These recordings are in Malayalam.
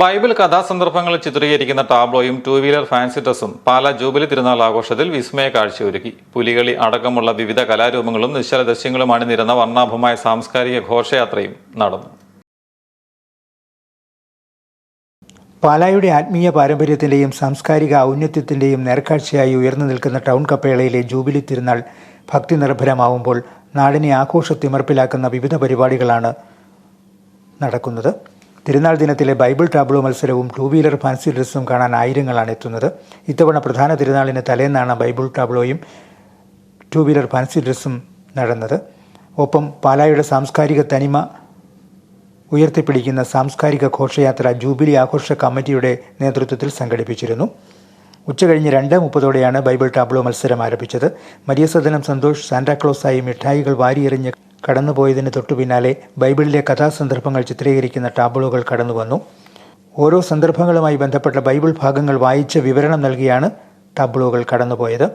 ബൈബിൾ കഥാസന്ദർഭങ്ങൾ ചിത്രീകരിക്കുന്ന ടാബ്ലോയും ടൂ വീലർ ഫാൻസി ഡ്രസ്സും പാല ജൂബിലി തിരുനാൾ ആഘോഷത്തിൽ വിസ്മയ കാഴ്ചയൊരുക്കി. പുലികളി അടക്കമുള്ള വിവിധ കലാരൂപങ്ങളും നിശ്ചല ദൃശ്യങ്ങളും അണിനിരുന്ന വർണാഭമായ സാംസ്കാരിക ഘോഷയാത്രയും നടന്നു. പാലായുടെ ആത്മീയ പാരമ്പര്യത്തിന്റെയും സാംസ്കാരിക ഔന്നത്യത്തിന്റെയും നേർക്കാഴ്ചയായി ഉയർന്നു നിൽക്കുന്ന ടൗൺ കപ്പേളയിലെ ജൂബിലി തിരുനാൾ ഭക്തി നിർഭരമാവുമ്പോൾ നാടിനെ ആഘോഷത്തിമർപ്പിലാക്കുന്ന വിവിധ പരിപാടികളാണ് നടക്കുന്നത്. തിരുനാൾ ദിനത്തിലെ ബൈബിൾ ടാബ്ലോ മത്സരവും ടൂ വീലർ ഫാൻസി ഡ്രസ്സും കാണാൻ ആയിരങ്ങളാണ് എത്തുന്നത്. ഇത്തവണ പ്രധാന തിരുനാളിന് തലേന്നാണ് ബൈബിൾ ടാബ്ലോയും ടൂ വീലർ ഫാൻസി ഡ്രസ്സും നടന്നത്. ഒപ്പം പാലായുടെ സാംസ്കാരിക തനിമ ഉയർത്തിപ്പിടിക്കുന്ന സാംസ്കാരിക ഘോഷയാത്ര ജൂബിലി ആഘോഷ കമ്മിറ്റിയുടെ നേതൃത്വത്തിൽ സംഘടിപ്പിച്ചിരുന്നു. ഉച്ചകഴിഞ്ഞ് രണ്ട് മുപ്പതോടെയാണ് ബൈബിൾ ടാബ്ലോ മത്സരം ആരംഭിച്ചത്. മരിയ സദനം സന്തോഷ് സാന്റാക്ലോസായി മിഠായികൾ വാരിയെറിഞ്ഞ് കടന്നുപോയതിന് തൊട്ടു പിന്നാലെ ബൈബിളിലെ കഥാസന്ദർഭങ്ങൾ ചിത്രീകരിക്കുന്ന ടാബ്ലോകൾ കടന്നുവന്നു. ഓരോ സന്ദർഭങ്ങളുമായി ബന്ധപ്പെട്ട ബൈബിൾ ഭാഗങ്ങൾ വായിച്ച് വിവരണം നൽകിയാണ് ടാബ്ലോകൾ കടന്നുപോയത്.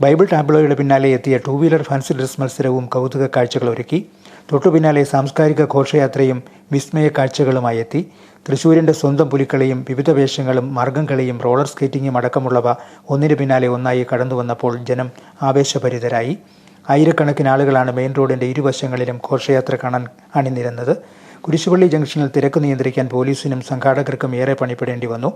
ബൈബിൾ ടാബ്ലോയുടെ പിന്നാലെ എത്തിയ ടൂ വീലർ ഫാൻസി ഡ്രസ് മത്സരവും കൗതുക കാഴ്ചകൾ ഒരുക്കി. തൊട്ടു പിന്നാലെ സാംസ്കാരിക ഘോഷയാത്രയും വിസ്മയ കാഴ്ചകളുമായി എത്തി. തൃശൂരിന്റെ സ്വന്തം പുലിക്കളിയും വിവിധ വേഷങ്ങളും മാർഗംകളിയും റോളർ സ്കേറ്റിങ്ങും അടക്കമുള്ളവ ഒന്നിനു പിന്നാലെ ഒന്നായി കടന്നു വന്നപ്പോൾ ജനം ആവേശഭരിതരായി. ആയിരക്കണക്കിന് ആളുകളാണ് മെയിൻ റോഡിന്റെ ഇരുവശങ്ങളിലും ഘോഷയാത്ര കാണാൻ അണിനിരന്നത്. കുരിശുപള്ളി ജംഗ്ഷനിൽ തിരക്ക് നിയന്ത്രിക്കാൻ പോലീസിനും സംഘാടകർക്കും ഏറെ പണിപ്പെടേണ്ടി വന്നു.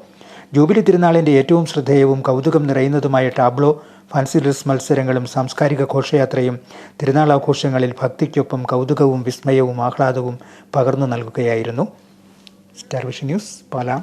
ജൂബിലി തിരുനാളിന്റെ ഏറ്റവും ശ്രദ്ധേയവും കൗതുകം നിറയുന്നതുമായ ടാബ്ലോ ഫാൻസി ഡ്രസ് മത്സരങ്ങളും സാംസ്കാരിക ഘോഷയാത്രയും തിരുനാൾ ആഘോഷങ്ങളിൽ ഭക്തിക്കൊപ്പം കൗതുകവും വിസ്മയവും ആഹ്ലാദവും പകർന്നു നൽകുകയായിരുന്നു. Star Vision News Pala.